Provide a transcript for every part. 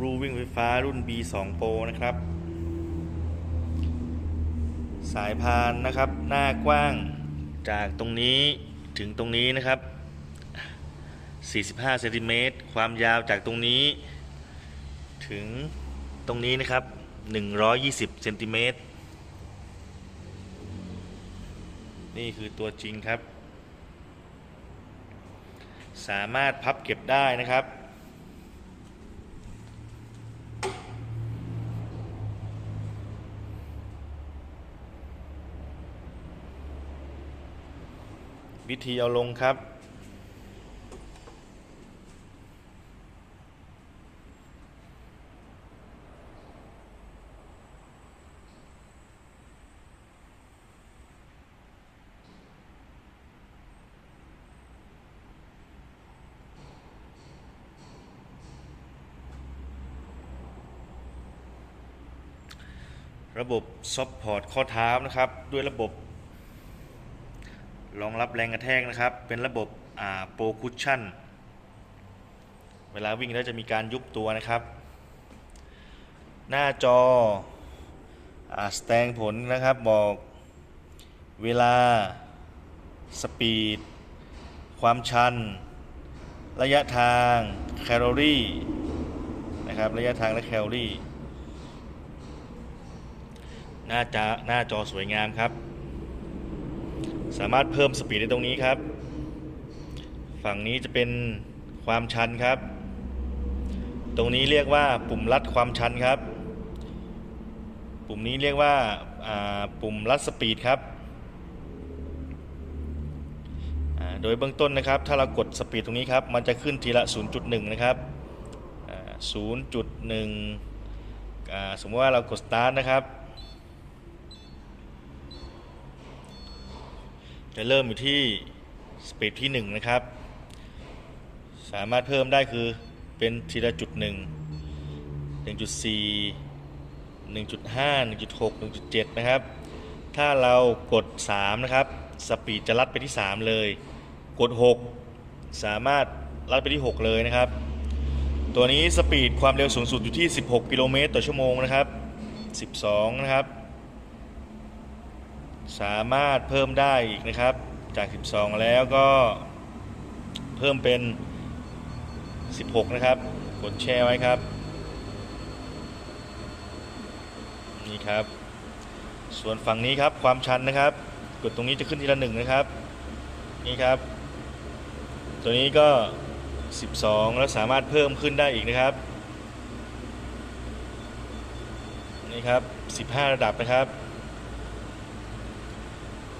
รูวิ่งไฟฟ้ารุ่น B2 Pro นะครับ สายพานนะครับ หน้ากว้างจากตรงนี้ถึงตรงนี้นะครับ 45เซนติเมตรความยาวจากตรงนี้ ถึงตรงนี้นะครับ 120เซนติเมตรนี่คือตัวจริงครับ สามารถพับเก็บได้นะครับ วิธีเอาลงครับ ระบบซัพพอร์ตข้อเท้านะครับ ด้วยระบบ รองรับแรงกระแทกนะครับ เป็นระบบโปรคุชชั่น เวลาวิ่งแล้วจะมีการยุบตัวนะครับ หน้าจออาสแตงผลนะครับบอกเวลา สปีด ความชัน ระยะทาง แคลอรี่นะครับ ระยะทางและแคลอรี่ หน้าจอหน้าจอสวยงามครับ สามารถเพิ่มสปีดได้ตรงนี้ครับ ฝั่งนี้จะเป็นความชันครับ ตรงนี้เรียกว่าปุ่มลัดความชันครับ ปุ่มนี้เรียกว่าาปุ่มลัดสปีดครับโดยเบื้องต้นนะครับ ถ้าเรากดสปีดตรงนี้ครับ มันจะขึ้นทีละ 0.1 นะครับ 0.1 สมมติว่าเรากด start นะครับ จะเริ่มอยู่ที่สปีดที่1นะครับ สามารถเพิ่มได้คือเป็นทีละจุด1 1.4 1.5 1.6 1.7 นะครับ ถ้าเรากด 3 นะครับ สปีดจะลัดไปที่ 3 เลย กด 6 สามารถลัดไปที่ 6 เลยนะครับ ตัวนี้สปีดความเร็วสูงสุดอยู่ที่ 16 กิโลเมตรต่อชั่วโมงนะครับ 12 นะครับ สามารถเพิ่มได้อีกนะครับ จาก 12 แล้วก็เพิ่มเป็น 16 นะครับ กดแชร์ไว้ครับ นี่ครับ ส่วนฝั่งนี้ครับความชันนะครับ กดตรงนี้จะขึ้นทีละหนึ่งนะครับ นี่ครับ ตัวนี้ก็ 12 แล้วสามารถเพิ่มขึ้นได้อีกนะครับ นี่ครับ 15 ระดับนะครับ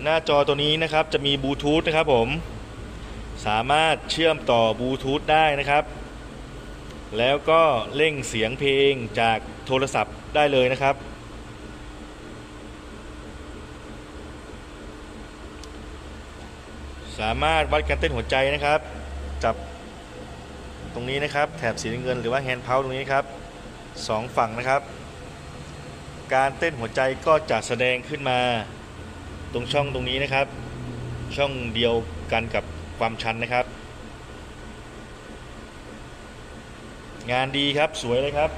หน้าจอตัวนี้นะครับจะมีบลูทูธนะครับผมสามารถเชื่อมต่อบลูทูธได้นะครับ แล้วก็เร่งเสียงเพลงจากโทรศัพท์ได้เลยนะครับ สามารถวัดการเต้นหัวใจนะครับ จับตรงนี้นะครับ แถบสีเงินหรือว่าแฮนด์เพาตรงนี้ครับสองฝั่งนะครับ การเต้นหัวใจก็จะแสดงขึ้นมา ตรงช่องตรงนี้นะครับ ช่องเดียวกันกับความชันนะครับ งานดีครับสวยเลยครับ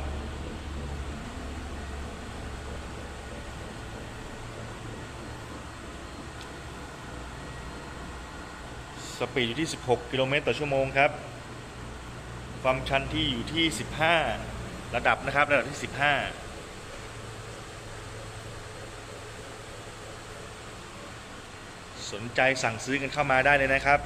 สปีดอยู่ที่ 16 กิโลเมตรต่อชั่วโมงครับ ความชันที่อยู่ที่ 15 ระดับนะครับ ระดับที่ 15 สนใจสั่งซื้อกันเข้ามาได้เลยนะครับ